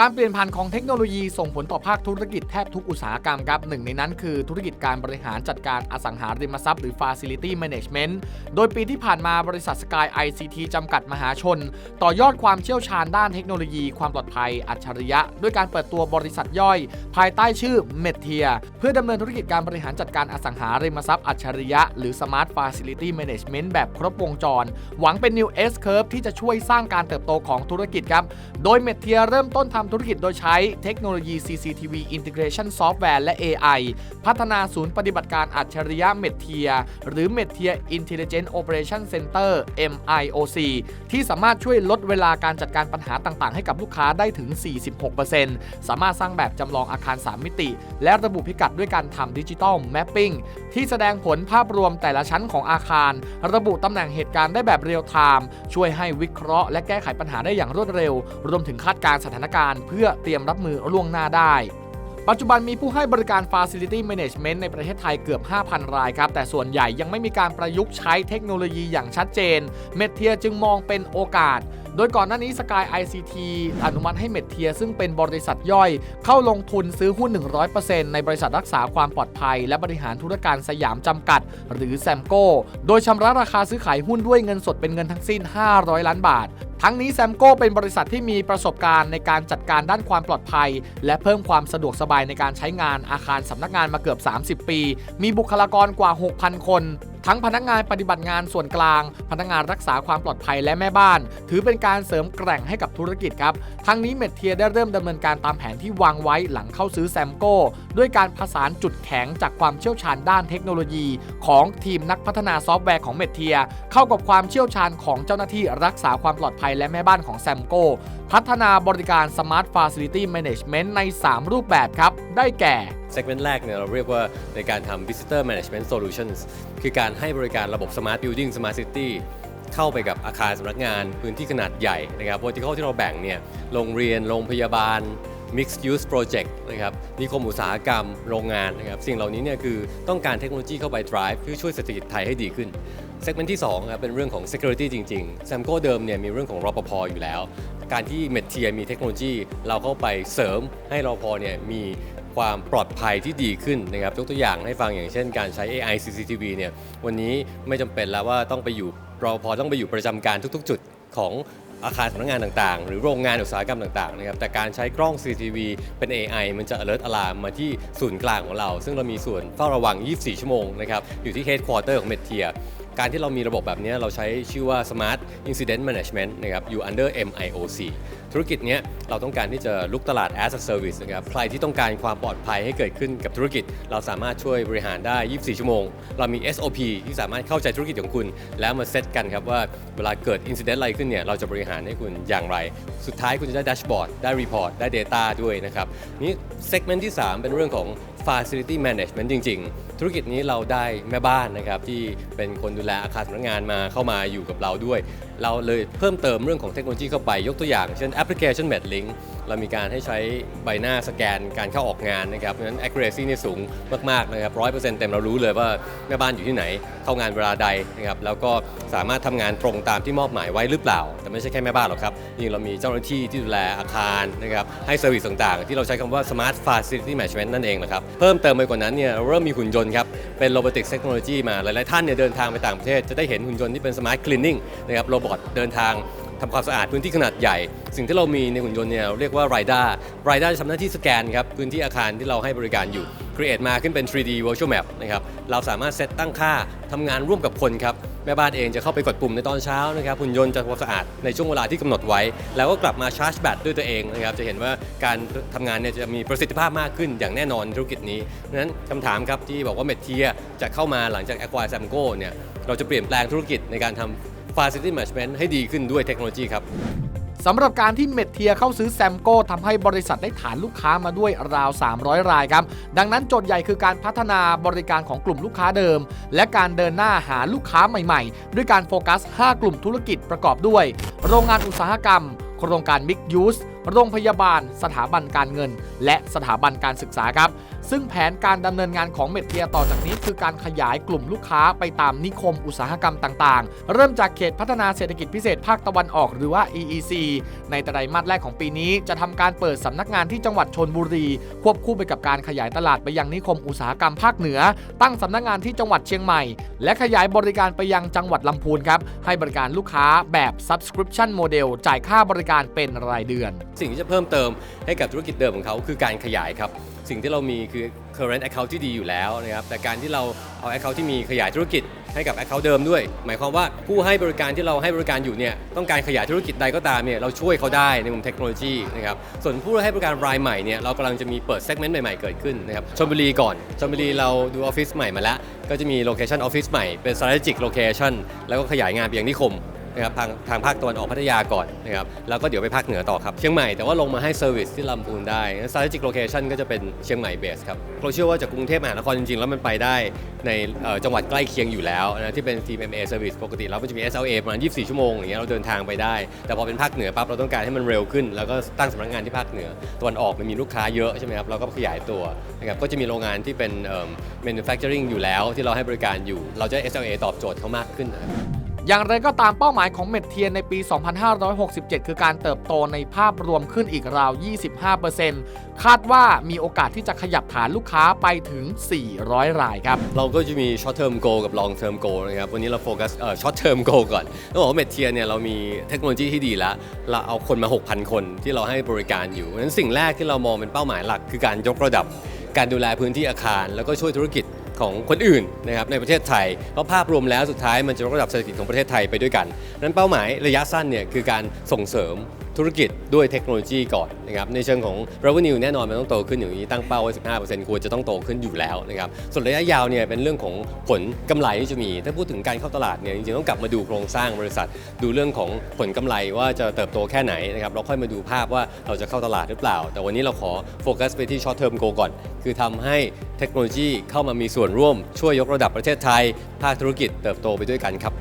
การเปลี่ยนผ่านของเทคโนโลยีส่งผลต่อภาคธุรกิจแทบทุกอุตสาหกรรมครับหนึ่งในนั้นคือธุรกิจการบริหารจัดการอสังหาริมทรัพย์หรือ Facility Management โดยปีที่ผ่านมาบริษัท Sky ICT จำกัดมหาชน ต่อยอดความเชี่ยวชาญด้านเทคโนโลยี ความปลอดภัย อัจฉริยะ ด้วยการเปิดตัวบริษัทย่อย ภายใต้ชื่อ m e t i a เพื่อดำเนินธุรกิจการบริหารจัดการอสังหาริมทรัพย์อัจฉริยะ หรือ Smart Facility Management แบบครบวงจร หวังเป็น New S Curve ที่จะช่วยสร้างการเติบโตของธุรกิจครับโดย m e t i a เริ่มต้นทำำธุรกิจโดยใช้เทคโนโลยี CCTV Integration Software และ AI พัฒนาศูนย์ปฏิบัติการอัจฉริยะ m e t i a หรือ m e t i a Intelligent Operation Center MIOC ที่สามารถช่วยลดเวลาการจัดการปัญหาต่างๆ ให้กับลูกค้าได้ถึง 46%สามารถสร้างแบบจำลองอาคาร 3 มิติ และระบุพิกัดด้วยการทำดิจิตอลแมปปิ้งที่แสดงผลภาพรวมแต่ละชั้นของอาคาร ระบุตำแหน่งเหตุการณ์ได้แบบเรียลไทม์ช่วยให้วิเคราะห์และแก้ไขปัญหาได้อย่างรวดเร็ว รวมถึงคาดการณ์สถานการณ์เพื่อเตรียมรับมือล่วงหน้าได้ ปัจจุบันมีผู้ให้บริการ Facility Management ในประเทศไทยเกือบ 5,000 รายครับ แต่ส่วนใหญ่ยังไม่มีการประยุกต์ใช้เทคโนโลยีอย่างชัดเจน เมทเทียจึงมองเป็นโอกาส โดยก่อนหน้านี้ Sky ICT อนุมัติให้เมทเทียซึ่งเป็นบริษัทย่อย เข้าลงทุนซื้อหุ้น 100%ในบริษัทรักษาความปลอดภัย และบริหารธุรการสยามจำกัด หรือแซมโก้โดยชำระราคาซื้อขายหุ้นด้วยเงินสดเป็นเงินทั้งสิ้น 500 ล้านบาท ทั้งนี้แซมโก้เป็นบริษัทที่มีประสบการณ์ในการจัดการด้านความปลอดภัย และเพิ่มความสะดวกสบายในการใช้งานอาคารสำนักงานมาเกือบ 30 ปี มีบุคลากรกว่า 6,000 คน ทั้งพนักงานปฏิบัติงานส่วนกลาง พนักงานรักษาความปลอดภัยและแม่บ้าน ถือเป็นการเสริมแกร่งให้กับธุรกิจครับ ทั้งนี้เมทเทียได้เริ่มดำเนินการตามแผนที่วางไว้หลังเข้าซื้อแซมโก้ ด้วยการผสานจุดแข็งจากความเชี่ยวชาญด้านเทคโนโลยี ของทีมนักพัฒนาซอฟต์แวร์ของเมทเทีย เข้ากับความเชี่ยวชาญของเจ้าหน้าที่รักษาความปลอดภัยและแม่บ้านของแซมโก้พัฒนาบริการ Smart Facility Management ใน 3 รูปแบบครับ ได้แก่ Segment แรกเนี่ยเราเรียกว่าในการทำ Visitor Management Solutions คือการให้บริการระบบ Smart Building Smart City เข้าไปกับอาคารสำนักงานพื้นที่ขนาดใหญ่นะครับ vertical ที่เราแบ่งเนี่ยโรงเรียน โรงพยาบาล Mixed Use Project นะครับนิคมอุตสาหกรรมโรงงานนะครับสิ่งเหล่านี้เนี่ยคือต้องการเทคโนโลยีเข้าไป drive เพื่อช่วยเศรษฐกิจไทยให้ดีขึ้น Segment ที่2ครับเป็นเรื่องของ Security จริงๆ s a m c o เดิมเนี่ยมีเรื่องของรปภอยู่แล้ว การที่เมทเทียมีเทคโนโลยีเราเข้าไปเสริมให้รปภเนี่ยมี ความปลอดภัยที่ดีขึ้นนะครับยกตัวอย่างให้ฟังอย่างเช่นการใช้ AI CCTV เนี่ยวันนี้ไม่จำเป็นแล้วว่าต้องไปอยู่รอพอต้องไปอยู่ประจำการทุกๆ จุดของอาคารสำนักงานต่างๆ หรือโรงงานอุตสาหกรรมต่างๆนะครับแต่การใช้กล้อง CCTV เป็น AI มันจะ alert alarm มาที่ศูนย์กลางของเรา ซึ่งเรามีส่วนเฝ้าระวัง 24 ชั่วโมงนะครับอยู่ที่ headquarter ของ Metia การที่เรามีระบบแบบนี้เราใช้ชื่อว่า Smart Incident Management นะครับอยู่ under MIOC ธุรกิจเนี้ยเราต้องการที่จะลุกตลาด as a service นะครับใครที่ต้องการความปลอดภัยให้เกิดขึ้นกับธุรกิจ เราสามารถช่วยบริหารได้ 24 ชั่วโมง เรามี SOP ที่สามารถเข้าใจธุรกิจของคุณ แล้วมาเซตกันครับว่าเวลาเกิดอินซิเดนต์อะไรขึ้นเนี่ยเราจะบริหารให้คุณอย่างไร สุดท้ายคุณจะได้แดชบอร์ดได้รีพอร์ตได้ Data ด้วยนะครับนี่เซกเมนต์ที่ 3 เป็นเรื่องของ Facility Management จริง ๆ ธุรกิจนี้เราได้แม่บ้านนะครับที่เป็นคนดูแลอาคารสำนักงานมาเข้ามาอยู่กับเราด้วย เราเลยเพิ่มเติมเรื่องของเทคโนโลยีเข้าไปยกตัวอย่าง เช่นแอปพลิเคชัน MedLink เรามีการให้ใช้ใบหน้าสแกนการเข้าออกงานนะครับเพราะฉะนั้น accuracy นี่สูงมากๆนะครับ100%เต็มเรารู้เลยว่าแม่บ้านอยู่ที่ไหน เข้างานเวลาใดนะครับแล้วก็สามารถทำงานตรงตามที่มอบหมายไว้หรือเปล่า แต่ไม่ใช่แค่แม่บ้านหรอกครับจริงเรามีเจ้าหน้าที่ที่ดูแลอาคารนะครับให้เซอร์วิสต่างๆ ที่เราใช้คำว่า smart facility management นั่นเองนะครับเพิ่มเติมไปกว่านั้นเนี่ยเราเริ่มมีหุ่นยนต์ครับ เป็นโรบอติกเทคโนโลยีมาหลาย ๆ ท่านเนี่ยเดินทางไปต่างประเทศ จะได้เห็นหุ่นยนต์ที่เป็นสมาร์ทคลีนนิ่งนะครับโรบอทเดินทางทำความสะอาดพื้นที่ขนาดใหญ่ สิ่งที่เรามีในหุ่นยนต์เนี่ยเรียกว่าไรด้าไรด้าจะทำหน้าที่สแกนครับพื้นที่อาคารที่เราให้บริการอยู่ create มาขึ้นเป็น 3D virtual map นะครับเราสามารถเซตตั้งค่าทำงานร่วมกับคนครับแม่บ้านเองจะเข้าไปกดปุ่มในตอนเช้านะครับหุ่นยนต์จะทำความสะอาดในช่วงเวลาที่กำหนดไว้ แล้วก็กลับมาชาร์จแบตด้วยตัวเองนะครับจะเห็นว่าการทำงานเนี่ยจะมีประสิทธิภาพมากขึ้นอย่างแน่นอนธุรกิจนี้เพราะฉะนั้นคำถามครับที่บอกว่าเมทเทียจะเข้ามาหลังจาก Acquire Samco เนี่ยเราจะเปลี่ยนแปลงธุรกิจในการทำ Facility Management ให้ดีขึ้นด้วยเทคโนโลยีครับ สำหรับการที่เมทเทียเข้าซื้อแซมโก้ทำให้บริษัทได้ฐานลูกค้ามาด้วยราว 300 รายครับ ดังนั้นโจทย์ใหญ่คือการพัฒนาบริการของกลุ่มลูกค้าเดิม และการเดินหน้าหาลูกค้าใหม่ๆ ด้วยการโฟกัส 5 กลุ่มธุรกิจประกอบด้วย โรงงานอุตสาหกรรม โครงการ Big Use โรงพยาบาล สถาบันการเงิน และสถาบันการศึกษาครับ ซึ่งแผนการดำเนินงานของเมดเทียต่อจากนี้ คือการขยายกลุ่มลูกค้าไปตามนิคมอุตสาหกรรมต่างๆ เริ่มจากเขตพัฒนาเศรษฐกิจพิเศษภาคตะวันออกหรือว่า EEC ในไตรมาสแรกของปีนี้ จะทำการเปิดสำนักงานที่จังหวัดชนบุรี ควบคู่ไปกับการขยายตลาดไปยังนิคมอุตสาหกรรมภาคเหนือ ตั้งสำนักงานที่จังหวัดเชียงใหม่ และขยายบริการไปยังจังหวัดลำพูนครับให้บริการลูกค้าแบบ subscription model จ่ายค่าบริการเป็นรายเดือนสิ่งที่จะเพิ่มเติมให้กับธุรกิจเดิมของเขาคือการขยายครับ สิ่งที่เรามีคือ current account ที่ดีอยู่แล้วนะครับ แต่การที่เราเอา account ที่มีขยายธุรกิจให้กับ account เดิมด้วย หมายความว่าผู้ให้บริการที่เราให้บริการอยู่เนี่ยต้องการขยายธุรกิจใดก็ตามเนี่ยเราช่วยเขาได้ในมุมเทคโนโลยีนะครับ ส่วนผู้ให้บริการรายใหม่เนี่ยเรากำลังจะมีเปิด segment ใหม่ๆเกิดขึ้นนะครับชลบุรีก่อนชลบุรีเราดูออฟฟิศใหม่มาแล้ว ก็จะมีโลเคชันออฟฟิศใหม่เป็น strategic location แล้วก็ขยายงานไปยังนิคม นะครับทางทางภาคตะวันออกพัทยาก่อนนะครับแล้วก็เดี๋ยวไปภาคเหนือต่อครับเชียงใหม่แต่ว่าลงมาให้เซอร์วิสที่ลำพูนได้ strategic location ก็จะเป็นเชียงใหม่เบสครับเราเชื่อว่าจากกรุงเทพมหานครจริงๆ แล้วมันไปได้ในจังหวัดใกล้เคียงอยู่แล้วนะที่เป็น TMA service ปกติแล้วมันจะมี SLA ประมาณ 24 ชั่วโมงอย่างเงี้ยเราเดินทางไปได้ แต่พอเป็นภาคเหนือปั๊บเราต้องการให้มันเร็วขึ้น แล้วก็ตั้งสำนักงานที่ภาคเหนือตะวันออกมันมีลูกค้าเยอะใช่ไหมครับเราก็ขยายตัวนะครับก็จะมีโรงงานที่เป็น manufacturing อยู่แล้วที่เราให้บริการอยู่ เราจะ SLA ตอบโจทย์เขามากขึ้นนะครับ อย่างไรก็ตามเป้าหมายของเมดเทียนในปี 2567 คือการเติบโตในภาพรวมขึ้นอีกราว 25%คาดว่ามีโอกาสที่จะขยับฐานลูกค้าไปถึง 400 รายครับ เราก็จะมี short term goal กับ long term goal นะครับ วันนี้เราโฟกัสเอ่อ short term goal ก่อนต้องบอกว่าเมทเทียนเนี่ยเรามีเทคโนโลยีที่ดีแล้ว เราเอาคนมา 6,000 คนที่เราให้บริการอยู่เพราะฉะนั้นสิ่งแรกที่เรามองเป็นเป้าหมายหลัก คือการยกระดับการดูแลพื้นที่อาคาร แล้วก็ช่วยธุรกิจ ของคนอื่นนะครับในประเทศไทย เพราะภาพรวมแล้วสุดท้ายมันจะยกระดับเศรษฐกิจของประเทศไทยไปด้วยกัน นั้นเป้าหมายระยะสั้นเนี่ยคือการส่งเสริม ธุรกิจด้วยเทคโนโลยีก่อนนะครับในเชิงของ revenue แน่นอนมันต้องโตขึ้นอย่างนี้ตั้งเป้าไว้ 15%ควรจะต้องโตขึ้นอยู่แล้วนะครับส่วนระยะยาวเนี่ยเป็นเรื่องของผลกำไรที่จะมี ถ้าพูดถึงการเข้าตลาดเนี่ยจริงๆต้องกลับมาดูโครงสร้างบริษัท ดูเรื่องของผลกำไรว่าจะเติบโตแค่ไหนนะครับเราค่อยมาดูภาพว่าเราจะเข้าตลาดหรือเปล่า แต่วันนี้เราขอโฟกัสไปที่ short term goal ก่อน คือทำให้เทคโนโลยีเข้ามามีส่วนร่วม ช่วยยกระดับประเทศไทย ภาคธุรกิจเติบโตไปด้วยกันครับ